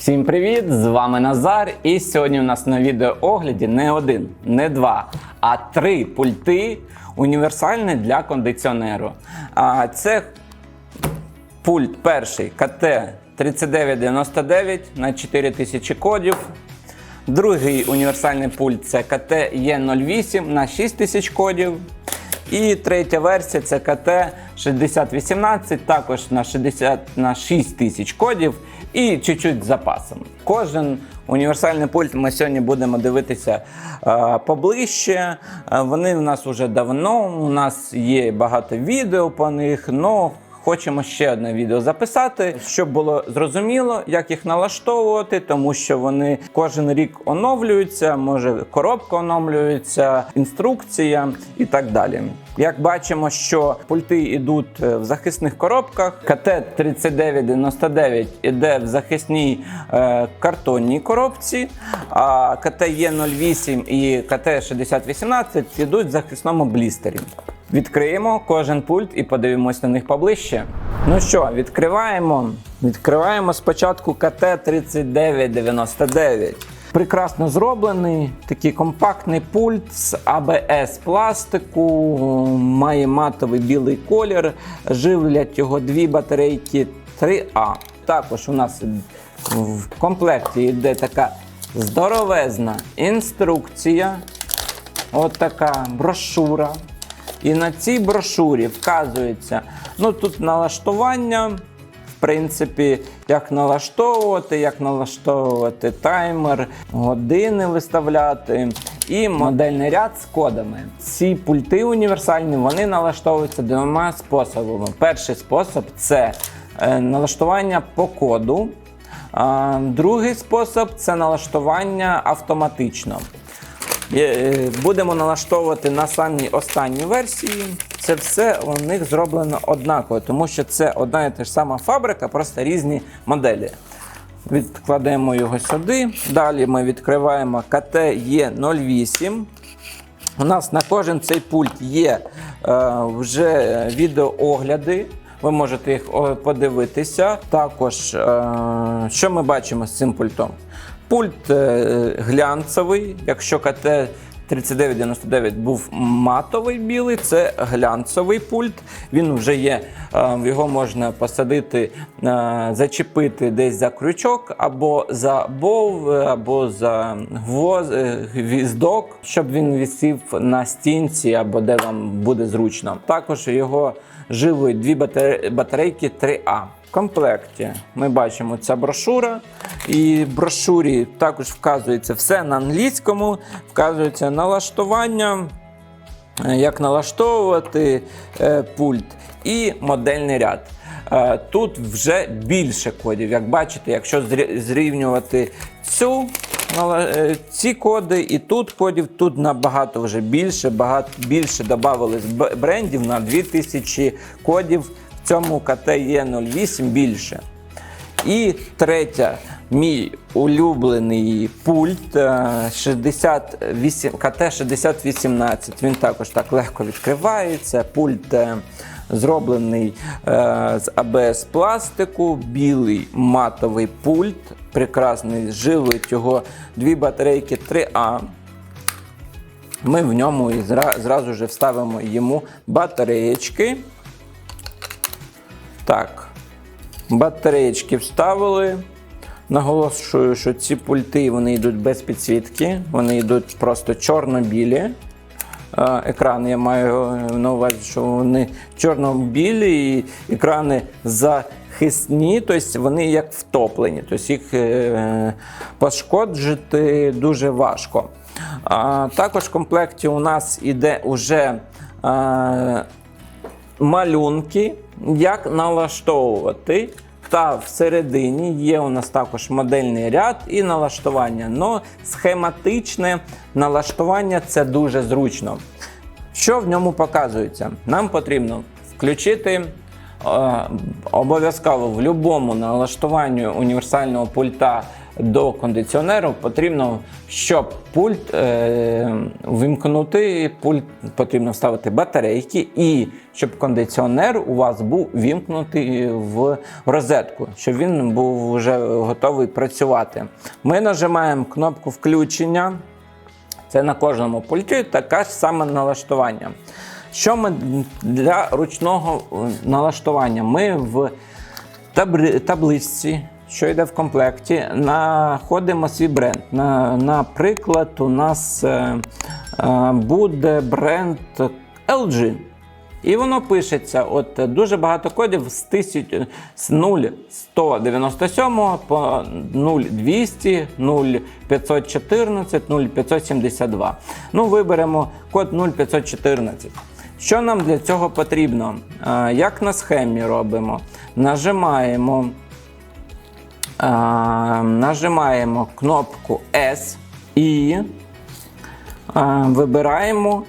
Всім привіт! З вами Назар. І сьогодні у нас на відеоогляді не один, не два, а три пульти універсальні для кондиціонеру. А це пульт перший КТ3999 на 4000 кодів. Другий універсальний пульт це КТ Е08 на 6000 кодів. І третя версія це КТ 6018, також на 60 на 6 тисяч кодів і чуть-чуть з запасом. Кожен універсальний пульт ми сьогодні будемо дивитися е, поближче. Е, вони в нас вже давно. У нас є багато відео по них. но Хочемо ще одне відео записати, щоб було зрозуміло, як їх налаштовувати, тому що вони кожен рік оновлюються, може коробка оновлюється, інструкція і так далі. Як бачимо, що пульти йдуть в захисних коробках. КТ-3999 іде в захисній е, картонній коробці, а КТ-Е08 і КТ-6018 йдуть в захисному блістері. Відкриємо кожен пульт і подивимось на них поближче. Ну що, відкриваємо. Відкриваємо спочатку КТ-3999. Прекрасно зроблений, такий компактний пульт з АБС пластику, має матовий білий колір, живлять його дві батарейки 3А. Також у нас в комплекті йде така здоровезна інструкція, от така брошура. І на цій брошурі вказується, ну тут налаштування, в принципі, як налаштовувати, як налаштовувати таймер, години виставляти і модельний ряд з кодами. Ці пульти універсальні вони налаштовуються двома способами. Перший спосіб це е, налаштування по коду. Другий спосіб це налаштування автоматично. Є, Будемо налаштовувати на самій останній версії. Це все у них зроблено однаково, тому що це одна і та ж сама фабрика, просто різні моделі. Відкладемо його сюди. Далі ми відкриваємо КТ Е08. У нас на кожен цей пульт є е, вже відеоогляди. Ви можете їх подивитися. Також, е, що ми бачимо з цим пультом? Пульт е, глянцевий, якщо КТ 3999 був матовий білий, це глянцевий пульт. Він вже є, е, його можна посадити, е, зачепити десь за крючок, або за бов, або за гвоз, гвіздок, щоб він висів на стінці або де вам буде зручно. Також його живуть дві батаре- батарейки 3А. В комплекті ми бачимо ця брошура, і в брошурі також вказується все на англійському, вказується налаштування, е, як налаштовувати е, пульт і модельний ряд. Е, Тут вже більше кодів. Як бачите, якщо зрівнювати цю ці коди і тут кодів, тут набагато вже більше, багато більше додавалось брендів на 2000 кодів. В цьому КТ Е08 більше. І третя, мій улюблений пульт е, 68, КТ-6018. Він також так легко відкривається. Пульт е, зроблений е, з АБС пластику, білий матовий пульт. Прекрасний, живить його дві батарейки 3А. Ми в ньому і зра- зразу ж вставимо йому батареєчки. Так, батареєчки вставили. Наголошую, що ці пульти вони йдуть без підсвітки, вони йдуть просто чорно-білі. Е, Екрани я маю на увазі, що вони чорно-білі, і екрани захисні, тобто вони як втоплені, тобто їх е, пошкоджити дуже важко. Також в комплекті у нас іде уже е, малюнки, як налаштовувати. Та всередині є у нас також модельний ряд і налаштування. Но схематичне налаштування це дуже зручно. Що в ньому показується? Нам потрібно включити е, обов'язково в будь-якому налаштуванні універсального пульта до кондиціонеру, потрібно, щоб пульт е, вимкнути, пульт потрібно вставити батарейки, і щоб кондиціонер у вас був вімкнутий в розетку, щоб він був вже готовий працювати. Ми нажимаємо кнопку включення. Це на кожному пульті таке ж саме налаштування. Що ми для ручного е, налаштування? Ми в табличці, що йде в комплекті, знаходимо свій бренд. На, наприклад, у нас е, е, буде бренд LG. І воно пишеться, от дуже багато кодів з 1000 з 0197 по 0200, 0514, 0572. Ну, виберемо код 0514. Що нам для цього потрібно? Е, Як на схемі робимо? Нажимаємо, е, нажимаємо кнопку S і а, Вибираємо,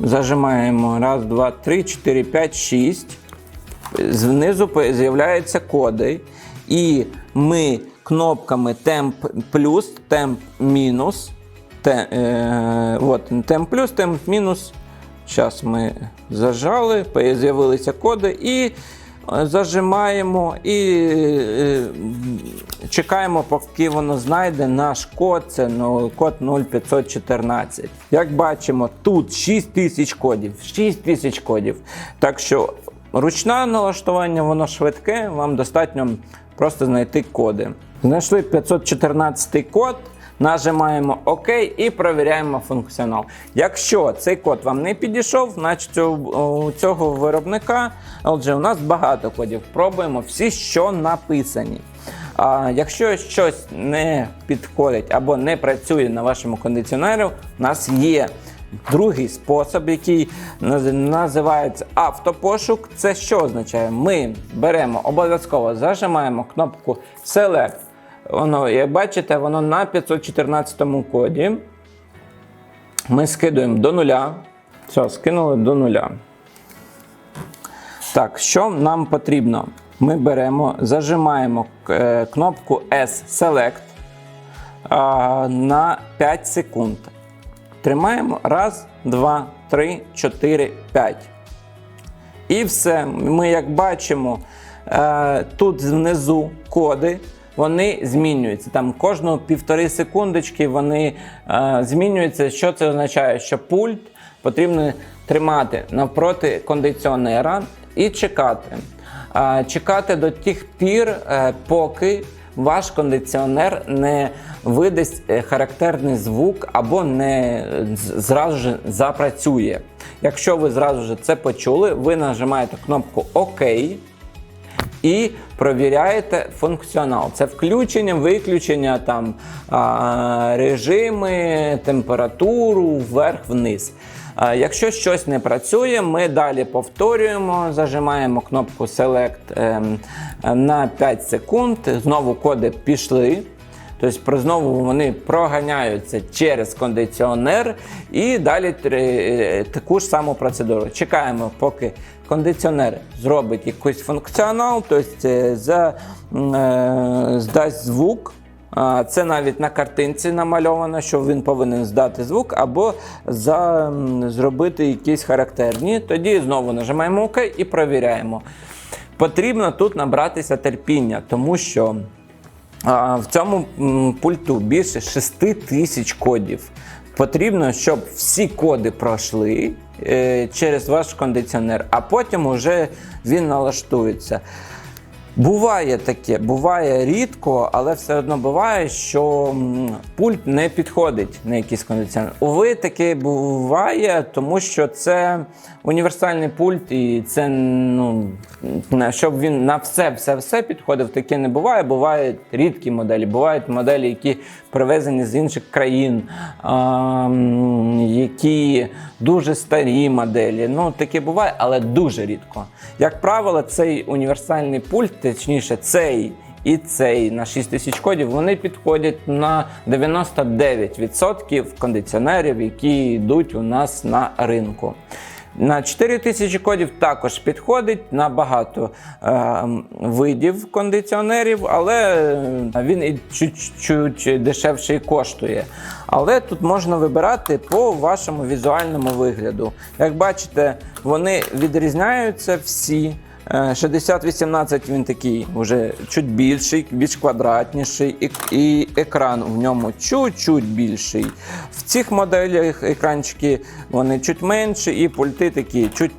зажимаємо раз, два, три, чотири, п'ять, шість. Знизу з'являються коди. І ми кнопками темп плюс, темп мінус. Е, темп плюс, темп мінус. Зараз ми зажали, з'явилися коди і зажимаємо і е, чекаємо, поки воно знайде наш код. Це ну, код 0514. Як бачимо, тут 6 тисяч кодів. 6 тисяч кодів. Так що ручне налаштування, воно швидке, вам достатньо просто знайти коди. Знайшли 514 код. Нажимаємо ОК і перевіряємо функціонал. Якщо цей код вам не підійшов, значить у, цього виробника LG у нас багато кодів. Пробуємо всі, що написані. А якщо щось не підходить або не працює на вашому кондиціонері, у нас є другий спосіб, який називається автопошук. Це що означає? Ми беремо обов'язково зажимаємо кнопку Select. Воно, як бачите, воно на 514 коді. Ми скидуємо до нуля. Все, скинули до нуля. Так, що нам потрібно? Ми беремо, зажимаємо е, кнопку S Select на 5 секунд. Тримаємо. Раз, два, три, чотири, п'ять. І все. Ми, як бачимо, е, тут внизу коди. Вони змінюються. Там кожну півтори секундочки вони е, змінюються. Що це означає? Що пульт потрібно тримати навпроти кондиціонера і чекати. Е, чекати до тих пір, е, поки ваш кондиціонер не видасть е, характерний звук або не зразу ж запрацює. Якщо ви зразу ж це почули, ви нажимаєте кнопку ОК і провіряєте функціонал. Це включення, виключення, там, режими, температуру, вверх-вниз. Якщо щось не працює, ми далі повторюємо, зажимаємо кнопку Select ем, на 5 секунд. Знову коди пішли. Тобто знову вони проганяються через кондиціонер і далі таку ж саму процедуру. Чекаємо, поки кондиціонер зробить якийсь функціонал, тобто е, за, е, здасть звук. Це навіть на картинці намальовано, що він повинен здати звук або за, зробити якісь характерні. Тоді знову нажимаємо ОК і провіряємо. Потрібно тут набратися терпіння, тому що В цьому пульту більше 6 тисяч кодів. Потрібно, щоб всі коди пройшли е, через ваш кондиціонер, а потім вже він налаштується. Буває таке, буває рідко, але все одно буває, що пульт не підходить на якийсь кондиціонер. Уви, таке буває, тому що це універсальний пульт, і це ну щоб він на все, все, все підходив, таке не буває. Бувають рідкі моделі, бувають моделі, які привезені з інших країн, а, які дуже старі моделі. Ну таке буває, але дуже рідко. Як правило, цей універсальний пульт, точніше, цей. І цей на 6 тисяч кодів вони підходять на 99% кондиціонерів, які йдуть у нас на ринку. На 4000 кодів також підходить на багато е, видів кондиціонерів, але е, він і чуть-чуть дешевше коштує. Але тут можна вибирати по вашому візуальному вигляду. Як бачите, вони відрізняються всі. Е, 6018 він такий вже чуть більший, більш квадратніший, і, і екран в ньому чуть-чуть більший. В цих моделях екранчики вони чуть менші, і пульти такі чуть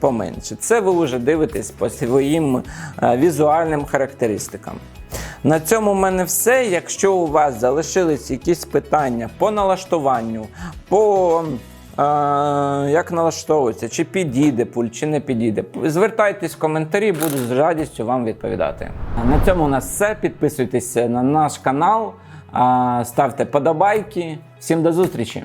поменше. Це ви вже дивитесь по своїм е, візуальним характеристикам. На цьому в мене все. Якщо у вас залишились якісь питання по налаштуванню, по е, як налаштовується, чи підійде пульт, чи не підійде, звертайтесь в коментарі, буду з радістю вам відповідати. На цьому у нас все. Підписуйтесь на наш канал, ставте подобайки. Всім до зустрічі!